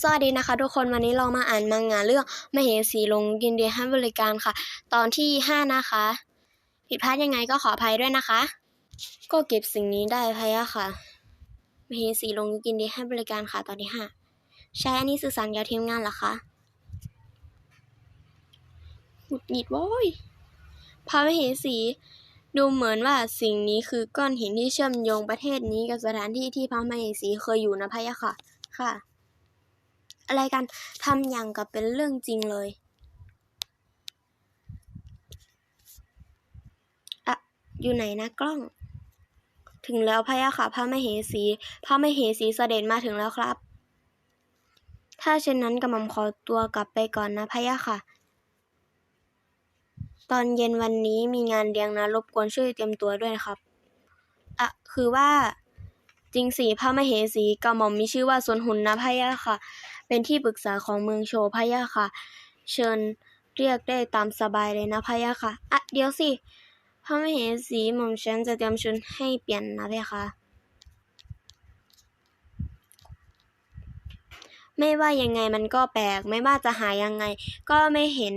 สวัสดีนะคะทุกคนวันนี้เรามาอ่านมังงะเรื่องมเหสีลงยินดีให้บริการค่ะ ตอนที่ห้านะคะ ผิดพลาดยังไงก็ขออภัยด้วยนะคะ ก็เก็บสิ่งนี้ได้พะยะค่ะมเหสีลงยินดีให้บริการค่ะตอนที่ห้าใช้อันนี้สื่อสารกับทีมงานเหรอคะหงุดหงิดโว้ยพระมเหสีดูเหมือนว่าสิ่งนี้คือก้อนหินที่เชื่อมโยงประเทศนี้กับสถานที่ที่พระมเหสีเคยอยู่นะพะยะค่ะ ค่ะ อะไรกันทำอย่างกับเป็นเรื่องจริงเลยอะอยู่ไหนนะกล้อง ถึงแล้วพะยะค่ะพระมเหสีพระมเหสีเสด็จมาถึงแล้วครับ ถ้าเช่นนั้นกระหม่อมขอตัวกลับไปก่อนนะพะยะค่ะ ตอนเย็นวันนี้มีงานเลี้ยงนะรบกวนช่วยเตรียมตัวด้วยครับอะคือว่าจริงสิพระมเหสีกระหม่อมมีชื่อว่าสวนหุนนะพะยะค่ะ เป็นที่ปรึกษาของเมืองโชพะยะค่ะ เชิญเรียกได้ตามสบายเลยนะพะยะค่ะ อะ เดี๋ยวสิ พระมเหสีหม่อมฉันจะเตรียมชุดให้เปลี่ยนนะเพคะไม่ว่ายังไงมันก็แปลก ไม่ว่าจะหายังไง ก็ไม่เห็น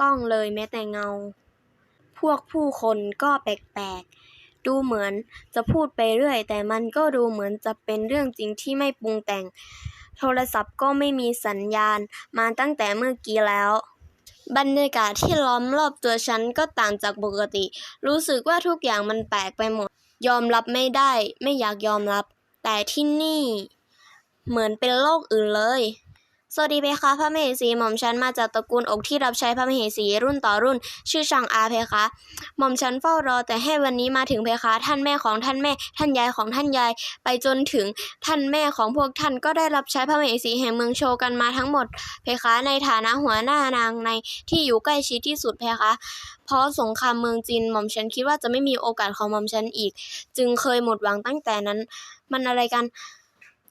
กล้องเลยแม้แต่เงา พวกผู้คนก็แปลกๆ ดูเหมือนจะพูดไปเรื่อย แต่มันก็ดูเหมือนจะเป็นเรื่องจริงที่ไม่ปรุงแต่ง โทรศัพท์ก็ไม่มีสัญญาณมาตั้งแต่เมื่อกี้แล้ว บรรยากาศที่ล้อมรอบตัวฉันก็ต่างจากปกติ รู้สึกว่าทุกอย่างมันแปลกไปหมด ยอมรับไม่ได้ ไม่อยากยอมรับ แต่ที่นี่ เหมือนเป็นโลกอื่นเลย สวัสดีเพคะ พระมเหสีหม่อมฉันมาจากตระกูลอกที่รับใช้พระมเหสีรุ่นต่อรุ่น ชื่อช่างอาเพคะหม่อมฉันเฝ้ารอแต่ให้วันนี้มาถึงเพคะ ท่านแม่ของท่านแม่ ท่านยายของท่านยาย ไปจนถึงท่านแม่ของพวกท่านก็ได้รับใช้พระมเหสีแห่งเมืองโชกันมาทั้งหมด เพคะในฐานะหัวหน้านางในที่อยู่ใกล้ชิดที่สุดเพคะเพราะสงครามเมืองจีนหม่อมฉันคิดว่าจะไม่มีโอกาสของหม่อมฉันอีก จึงเคยหมดหวังตั้งแต่นั้น มันอะไรกัน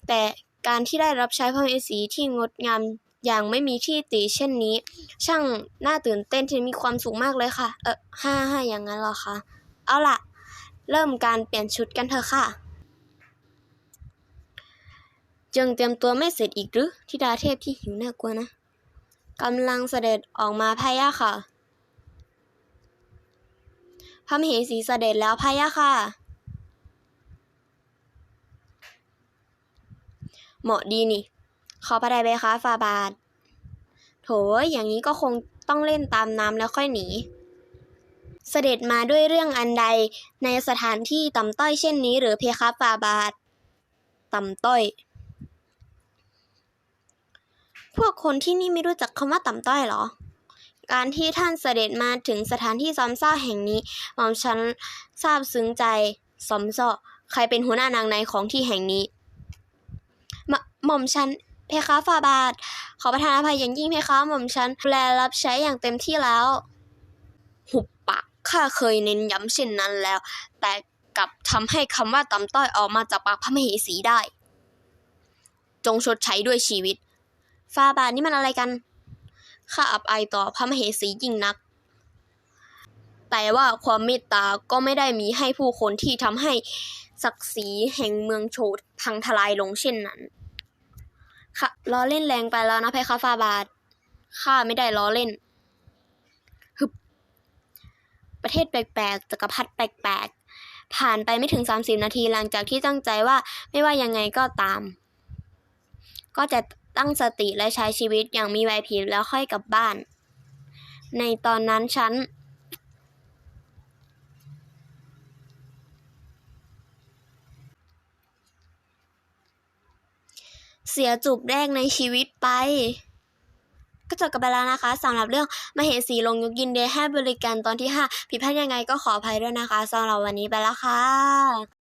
แต่ การที่ได้รับใช้พระมเหสีที่งดงามอย่างไม่มีที่ติเช่นนี้ ช่างน่าตื่นเต้นที่มีความสุขมากเลยค่ะ เออห้าห้าอย่างนั้นหรอคะเอาล่ะ เริ่มการเปลี่ยนชุดกันเถอะค่ะจึงเตรียมตัวไม่เสร็จอีกหรือทิดาเทพที่หิวน่ากลัวนะกำลังเสด็จออกมาพะยะค่ะ พระมเหสีเสด็จแล้วพะยะค่ะ เหมาะดีนี่ ขอพระไดไปคะฟาบาทโถอย่างนี้ก็คงต้องเล่นตามน้ำแล้วค่อยหนี เสด็จมาด้วยเรื่องอันใดในสถานที่ต่ำต้อยเช่นนี้หรือเพคะฟาบาทต่ำต้อย พวกคนที่นี่ไม่รู้จักคำว่าต่ำต้อยเหรอ การที่ท่านเสด็จมาถึงสถานที่ซ้อมซ่าแห่งนี้หม่อมฉันซาบซึ้งใจสมซ่อใครเป็นหัวหน้านางในของที่แห่งนี้ หม่อมฉันเพคะฟาบาท ขอประทานอภัยอย่างยิ่งเพคะหม่อมฉันดูแลรับใช้อย่างเต็มที่แล้ว หุบปากข้าเคยเน้นย้ำเช่นนั้นแล้ว แต่กลับทำให้คำว่าต่ำต้อยออกมาจากปากพระมเหสีได้ จงชดใช้ด้วยชีวิตฟาบาทนี่มันอะไรกันข้าอับอายต่อพระมเหสียิ่งนัก แต่ว่าความเมตตาก็ไม่ได้มีให้ผู้คนที่ทำให้ศักดิ์ศรีแห่งเมืองโชดพังทลายลงเช่นนั้น ค่ะล้อเล่นแรงไปแล้วนะเพคะฟาบาทข้าไม่ได้ล้อเล่นฮึบประเทศแปลกๆจักรพรรดิแปลกๆ ผ่านไปไม่ถึง30นาทีหลังจากที่ตั้งใจว่าไม่ว่ายังไงก็ตาม ก็จะตั้งสติและใช้ชีวิตอย่างมีไหวพริบแล้วค่อยกลับบ้าน ในตอนนั้นฉัน เสียจูบแรกในชีวิตไป ก็จบกันไปแล้วนะคะสำหรับเรื่องมเหสีลงยุกยินเดย์ให้บริการตอนที่ 5 ผิดพลาดยังไงก็ขออภัยด้วยนะคะสำหรับวันนี้ไปแล้วค่ะ